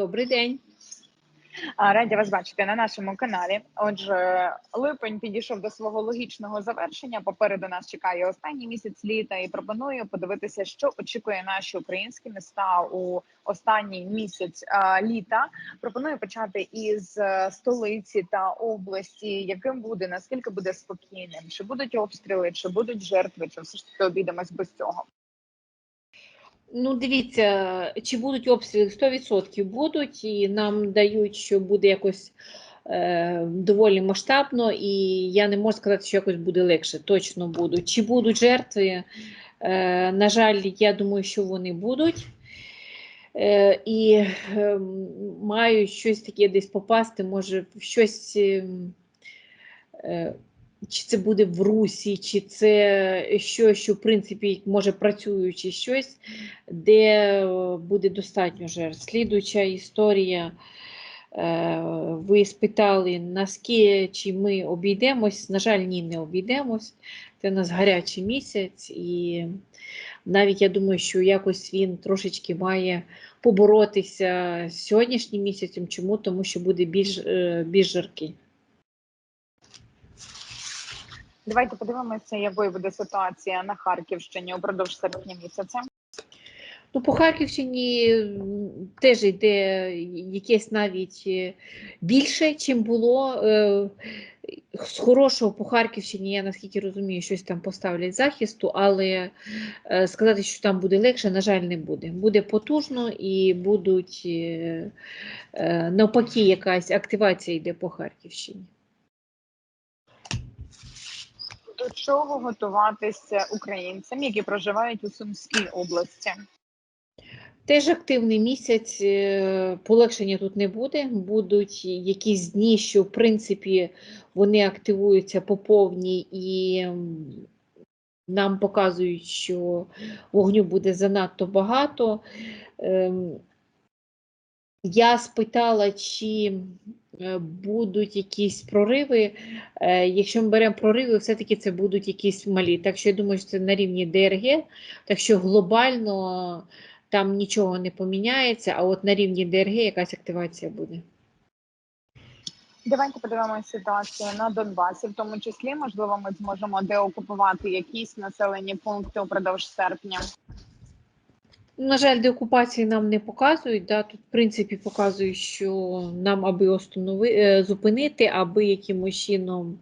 Добрий день. Раді вас бачити на нашому каналі. Отже, липень підійшов до свого логічного завершення. Попереду нас чекає останній місяць літа, і пропоную подивитися, що очікує наші українські міста у останній місяць а, літа. Пропоную почати із е, столиці та області, яким буде наскільки буде спокійним, чи будуть обстріли, чи будуть жертви, чи все ж таки обійдемось без цього. Ну, дивіться, чи будуть обстріли 100% будуть, і нам дають, що буде якось е, доволі масштабно, і я не можу сказати, що якось буде легше. Точно будуть. Чи будуть жертви? Е, на жаль, я думаю, що вони будуть. Е, і е, мають щось таке десь попасти, може, щось. е, е, чи це буде в Русі, чи це щось, що в принципі може працюючи щось, де е, буде достатньо жертв. Слідуюча історія. е, Ви спитали, наскільки чи ми обійдемось. На жаль, ні, не обійдемось. Це у нас гарячий місяць, і навіть я думаю, що якось він трошечки має поборотися з сьогоднішнім місяцем. Чому? Тому що буде більш, е, більш жаркий. Давайте подивимося, якою буде ситуація на Харківщині упродовж серпня місяця. Ну, по Харківщині теж йде якесь навіть е, більше, чим було. Е, З хорошого по Харківщині, я наскільки розумію, щось там поставлять захисту, але е, сказати, що там буде легше, на жаль, не буде. Буде потужно і будуть навпаки, якась активація йде по Харківщині. Чого готуватися українцям, які проживають у Сумській області? Теж активний місяць, е, полегшення тут не буде. Будуть якісь дні, що в принципі вони активуються по повній і нам показують, що вогню буде занадто багато. Я спитала, чи е, будуть якісь прориви. Е, Якщо ми беремо прориви, все-таки це будуть якісь малі. Так що я думаю, що це на рівні ДРГ. Так що глобально там нічого не поміняється, а от на рівні ДРГ якась активація буде. Давайте подивимося ситуацію на Донбасі, в тому числі, можливо, ми зможемо деокупувати якісь населені пункти упродовж серпня. На жаль, деокупації нам не показують. Да? Тут, в принципі, показують, що нам аби останови, е, зупинити, аби якимось чином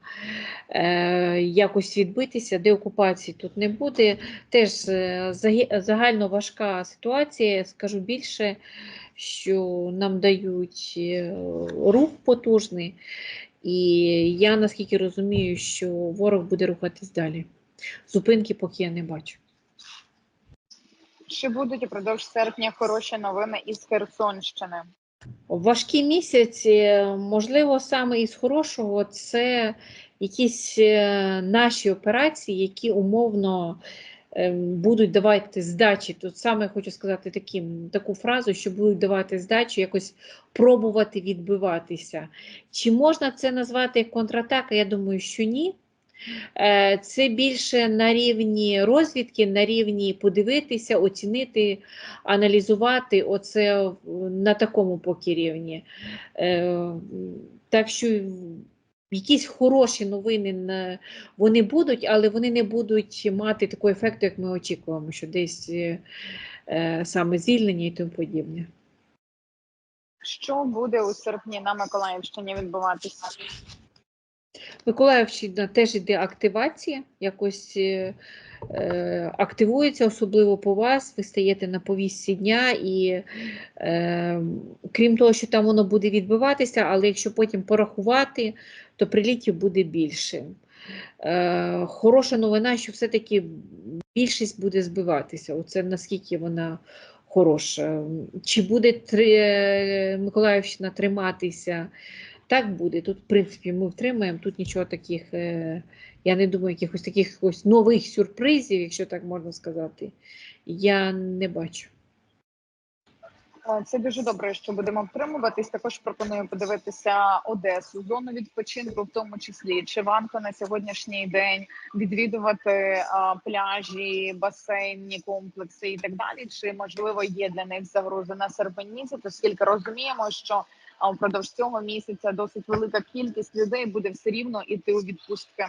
е, якось відбитися. Деокупації тут не буде. Теж е, загально важка ситуація. Скажу більше, що нам дають е, рух потужний, і я наскільки розумію, що ворог буде рухатись далі. Зупинки поки я не бачу. Чи будуть упродовж серпня хороші новини із Херсонщини? Важкий місяць, е, можливо, саме із хорошого це якісь е, наші операції, які умовно е, будуть давати здачі. Тут саме хочу сказати таким, таку фразу, що будуть давати здачу, якось пробувати відбиватися. Чи можна це назвати контратака? Я думаю, що ні. Е, Це більше на рівні розвідки, на рівні подивитися, оцінити, аналізувати. Оце на такому поки рівні. Е, Так що якісь хороші новини вони будуть, але вони не будуть мати такого ефекту, як ми очікуємо, що десь е, саме звільнення і тому подібне. Що буде у серпні на Миколаївщині відбуватися? Миколаївщина теж йде активація, якось е, е, активується, особливо по вас. Ви стаєте на повістці дня, і е, крім того, що там воно буде відбиватися, але якщо потім порахувати, то прилітів буде більше. Е, хороша новина, що все-таки більшість буде збиватися. Оце наскільки вона хороша. Чи буде три, Миколаївщина триматися? Так буде. Тут, в принципі, ми втримаємо. Тут нічого таких, е, я не думаю, якихось таких ось нових сюрпризів, якщо так можна сказати, я не бачу. Це дуже добре, що будемо втримуватись. Також пропоную подивитися Одесу, зону відпочинку, в тому числі чи варто на сьогоднішній день відвідувати а, пляжі, басейні комплекси і так далі. Чи можливо є для них загроза на серпень місяць, оскільки розуміємо, що а, впродовж цього місяця досить велика кількість людей буде все рівно іти у відпустки.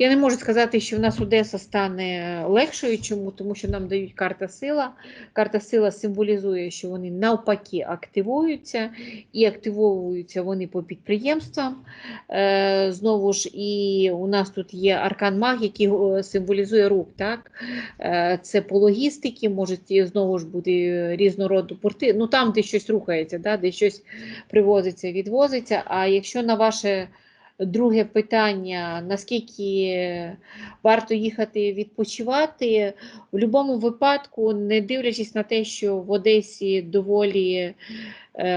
Я не можу сказати, що в нас Одеса стане легшою. Чому? Тому що нам дають карта сила. Карта сила символізує, що вони навпаки активуються і активовуються вони по підприємствам. Е, знову ж, і у нас тут є аркан маг, який е, символізує рух. Так? Е, це по логістиці, можуть знову ж бути різнороду порти. Ну там, де щось рухається, да? де щось привозиться, відвозиться. А якщо на ваше Друге питання: наскільки варто їхати відпочивати? В будь-якому випадку, не дивлячись на те, що в Одесі доволі е,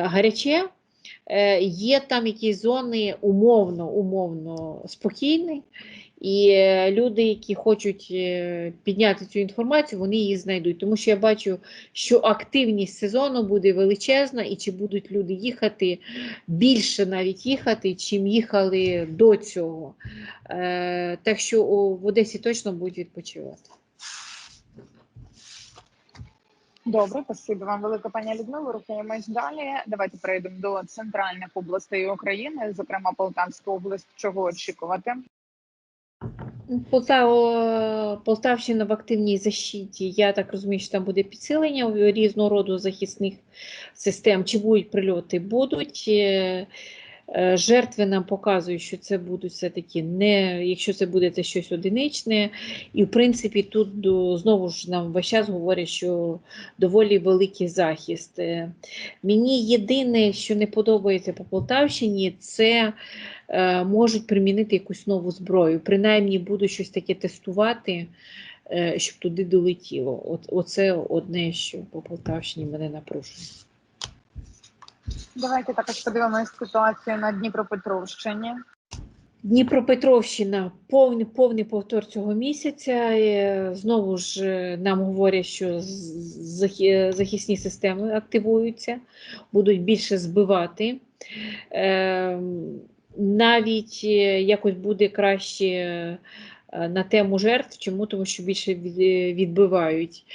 гаряче, е, є там якісь зони умовно, умовно спокійні. І люди, які хочуть е, підняти цю інформацію, вони її знайдуть. Тому що я бачу, що активність сезону буде величезна, і чи будуть люди їхати більше навіть їхати, чим їхали до цього. Е, Так що в Одесі точно будуть відпочивати. Добре, спасибо вам велике, пані Людмила. Рухаємось далі. Давайте перейдемо до центральних областей України, зокрема Полтавська область. Чого очікувати? Полтавщина в активній защиті. Я так розумію, що там буде підсилення різного роду захисних систем. Чи будуть прильоти? Будуть. Е, Жертви нам показують, що це будуть все-таки не, якщо це буде це щось одиничне. І в принципі, тут знову ж нам весь час говорять, що доволі великий захист. Е, Мені єдине, що не подобається по Полтавщині, це е, можуть примінити якусь нову зброю. Принаймні будуть щось таке тестувати, щоб туди долетіло. От, Оце одне, що по Полтавщині мене напружує. Давайте також подивимось ситуацію на Дніпропетровщині. Дніпропетровщина повний, повний повтор цього місяця. Знову ж е, нам говорять, що захисні системи активуються, будуть більше збивати. Ем, Навіть е, якось буде краще е, на тему жертв. Чому? Тому що більше відбивають.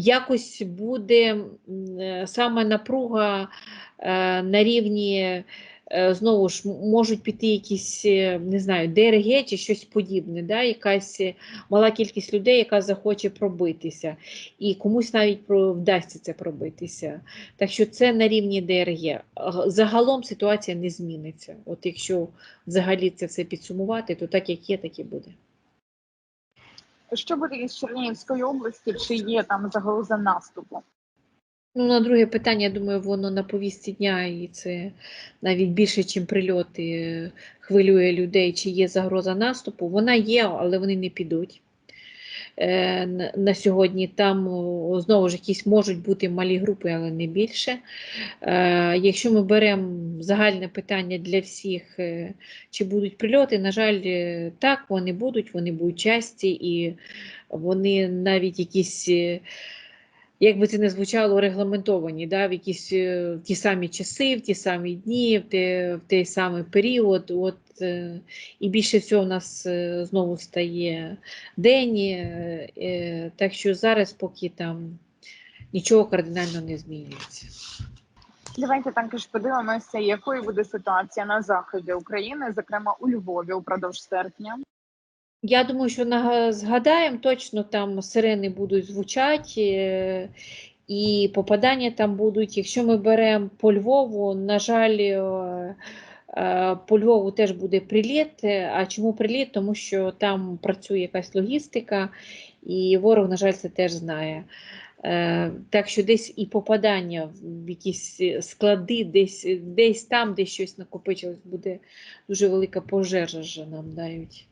Якось буде е, саме напруга е, на рівні е, знову ж можуть піти якісь, не знаю, ДРГ чи щось подібне, да? якась мала кількість людей, яка захоче пробитися, і комусь навіть вдасться це пробитися. Так що це на рівні ДРГ. Загалом ситуація не зміниться. От якщо взагалі це все підсумувати, то так як є, так і буде. Що буде із Чернігівської області? Чи є там загроза наступу? Ну, на друге питання, я думаю, воно на повісті дня, і це навіть більше, ніж прильоти, е, хвилює людей, чи є загроза наступу. Вона є, але вони не підуть. Е, на- сьогодні там знову ж якісь можуть бути малі групи, але не більше. Е, Якщо ми беремо загальне питання для всіх, е, чи будуть прильоти, на жаль, так, вони будуть, вони будуть часті, і вони навіть якісь. Як би це не звучало, регламентовані, да, в якісь е, в ті самі часи, в ті самі дні, в, те, в той самий період. От, е, і більше всього у нас е, знову стає день, так що зараз поки там нічого кардинально не змінюється. Давайте також подивимося, якою буде ситуація на заході України, зокрема у Львові упродовж серпня. Я думаю, що згадаємо, точно там сирени будуть звучати, е, і попадання там будуть. Якщо ми беремо по Львову, на жаль, е, е, по Львову теж буде приліт. А чому приліт? Тому що там працює якась логістика, і ворог, на жаль, це теж знає. Так що десь і попадання в якісь склади, десь, десь там, де щось накопичилось, буде дуже велика пожежа вже нам дають.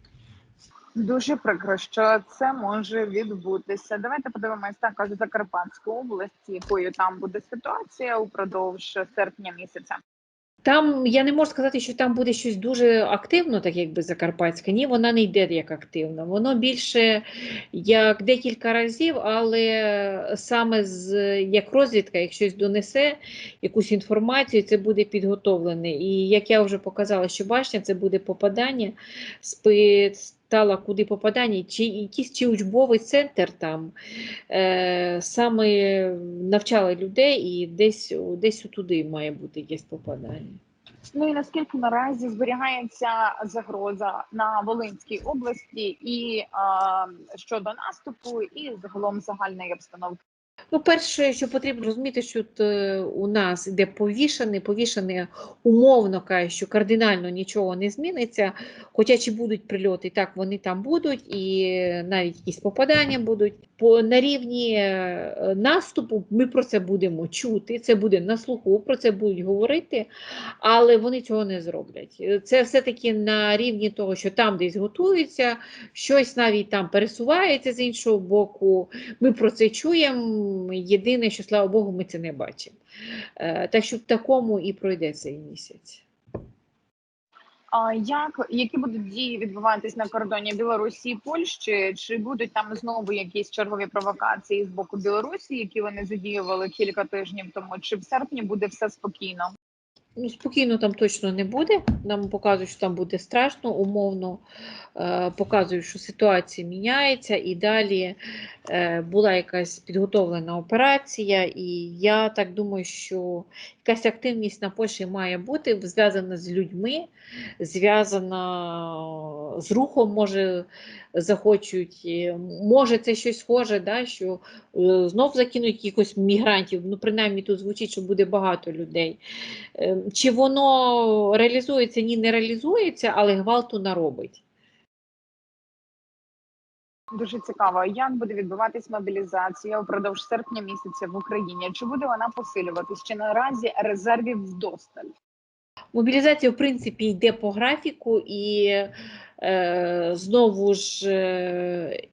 Дуже прикро, що це може відбутися. Давайте подивимось також Закарпатську область, якою там буде ситуація упродовж серпня місяця. Там я не можу сказати, що там буде щось дуже активно, так якби Закарпатська. Ні, вона не йде як активно. Воно більше як декілька разів, але саме з як розвідка, як щось донесе якусь інформацію, це буде підготовлене. І як я вже показала, що башня це буде попадання спитала, куди попадання, чи якийсь чи учбовий центр там е, саме навчали людей, і десь, десь туди має бути якесь попадання. Ну і наскільки наразі зберігається загроза на Волинській області і е, щодо наступу, і загалом загальної обстановки? Ну, перше, що потрібно розуміти, що тут, е, у нас іде повішений, повішений умовно каже, що кардинально нічого не зміниться. Хоча чи будуть прильоти, так вони там будуть, і навіть якісь попадання будуть. По на рівні е, наступу ми про це будемо чути. Це буде на слуху, про це будуть говорити, але вони цього не зроблять. Це все-таки на рівні того, що там десь готуються, щось навіть там пересувається з іншого боку. Ми про це чуємо. Єдине, що слава Богу, ми це не бачимо. Е, Так що в такому і пройде цей місяць. А як які будуть дії відбуватись на кордоні Білорусі і Польщі? Чи будуть там знову якісь чергові провокації з боку Білорусі, які вони задіювали кілька тижнів тому? Чи в серпні буде все спокійно? Ну, спокійно там точно не буде. Нам показують, що там буде страшно, умовно е, показують, що ситуація міняється, і далі е, була якась підготовлена операція. І я так думаю, що якась активність на Польщі має бути зв'язана з людьми, зв'язана з рухом, може захочуть, е, може це щось схоже, да, що е, знов закинуть якихось мігрантів. Ну, принаймні тут звучить, що буде багато людей. Е, Чи воно реалізується, ні, не реалізується, але гвалту наробить. Дуже цікаво, як буде відбуватись мобілізація упродовж серпня місяця в Україні? Чи буде вона посилюватись? Чи наразі резервів вдосталь? Мобілізація, в принципі, йде по графіку, і е, знову ж е,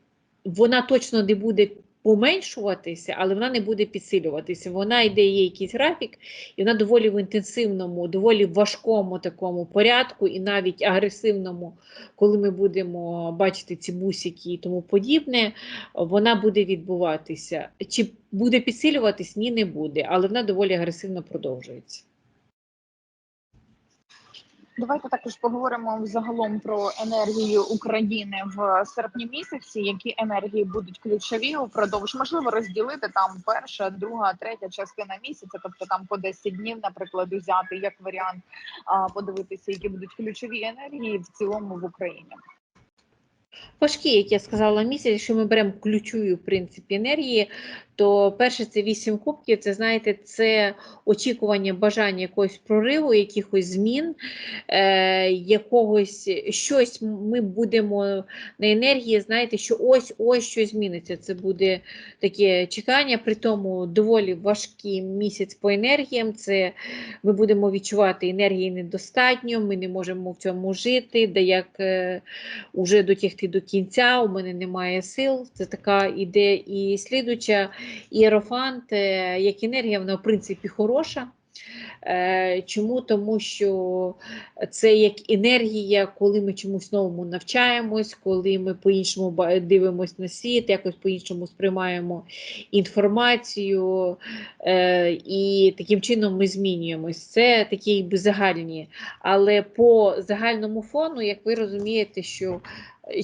вона точно не буде поменшуватися, але вона не буде підсилюватися. Вона йде, є якийсь графік, і вона доволі в інтенсивному, доволі важкому такому порядку, і навіть агресивному, коли ми будемо бачити ці бусики і тому подібне, вона буде відбуватися. Чи буде підсилюватись? Ні, не буде, але вона доволі агресивно продовжується. Давайте також поговоримо загалом про енергію України в серпні місяці. Які енергії будуть ключові упродовж можливо розділити там перша, друга, третя частина місяця, тобто там по 10 днів, наприклад, взяти як варіант, подивитися, які будуть ключові енергії в цілому в Україні. Важкі, як я сказала, місяць, якщо ми беремо ключові в принципі енергії, то перше це вісім кубків. Це знаєте, це очікування, бажання якогось прориву, якихось змін, е, якогось щось ми будемо на енергії. Знаєте, що ось ось щось зміниться. Це буде таке чекання, при тому доволі важкий місяць по енергіям. Це ми будемо відчувати енергії недостатньо, ми не можемо в цьому жити, де як е, уже дотягти до кінця, у мене немає сил. Це така ідея. І слідуча іерофант, е, як енергія, вона в принципі хороша. Е, Чому? Тому що це як енергія, коли ми чомусь новому навчаємось, коли ми по-іншому дивимося на світ, якось по-іншому сприймаємо інформацію, е, і таким чином ми змінюємось. Це такі загальні. Але по загальному фону, як ви розумієте, що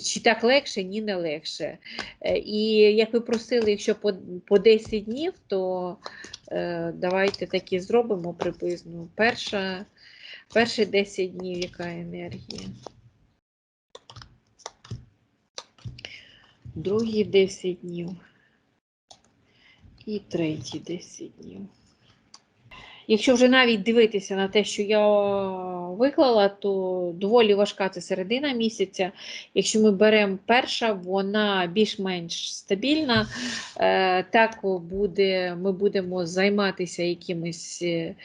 чи так легше, ні, не легше. Е, І як ви просили, якщо по, по 10 днів, то е, давайте так і зробимо приблизно. Перша, перші 10 днів, яка енергія. Другі 10 днів. І треті 10 днів. Якщо вже навіть дивитися на те, що я виклала, то доволі важка це середина місяця. Якщо ми беремо перша, вона більш-менш стабільна. Е, Так буде, ми будемо займатися якимись. е,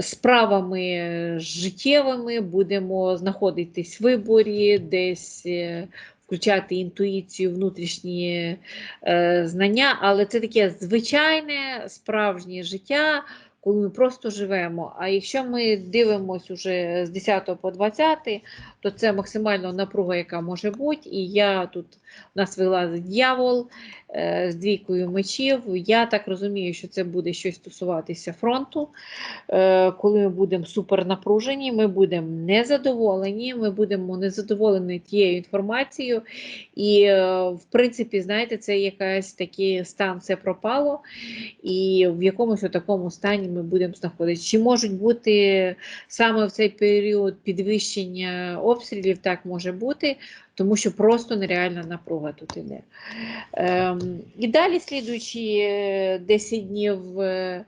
Справами життєвими будемо знаходитись в виборі, десь е, включати інтуїцію, внутрішні знання, але це таке звичайне справжнє життя, коли ми просто живемо. А якщо ми дивимося уже з 10 по 20, то це максимально напруга, яка може бути. І я тут у нас вилазить дьявол з двійкою мечів. Я так розумію, що це буде щось стосуватися фронту. Е, коли ми будемо супернапружені, ми будемо незадоволені, ми будемо незадоволені тією інформацією. І, е, в принципі, знаєте, це якась такий стан, все пропало, і в якомусь такому стані ми будемо знаходитися. Чи можуть бути саме в цей період підвищення обстрілів? Так може бути, тому що просто нереальна напруга тут іде. Ем, і далі, слідуючі е, 10 днів, е,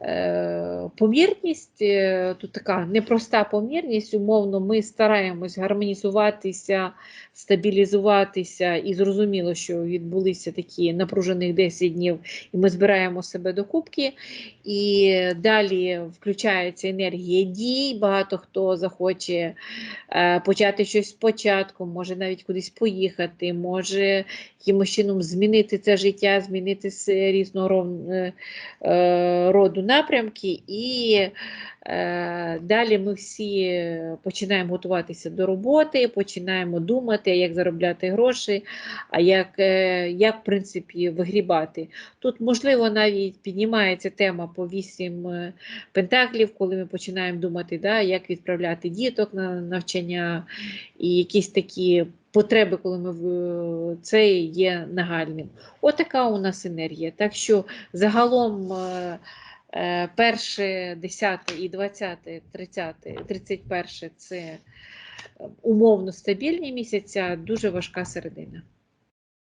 е, помірність, е, тут така непроста помірність, умовно, ми стараємось гармонізуватися, стабілізуватися, і зрозуміло, що відбулися такі напружених 10 днів, і ми збираємо себе до кубки. І далі включається енергія дій. Багато хто захоче е, почати щось спочатку, може навіть кудись поїхати, може якимось чином змінити це життя, змінити з різного е, е, роду напрямки. І е, далі ми всі починаємо готуватися до роботи, починаємо думати, як заробляти гроші, а як, е, як в принципі, вигрібати. Тут, можливо, навіть піднімається тема по вісім е, пентаклів, коли ми починаємо думати, да, як відправляти діток на навчання і якісь такі потреби, коли ми це є нагальним. Отака у нас енергія. Так що загалом е, е, перше, 10 і 20, 30, 31 це е, умовно стабільні місяця, дуже важка середина.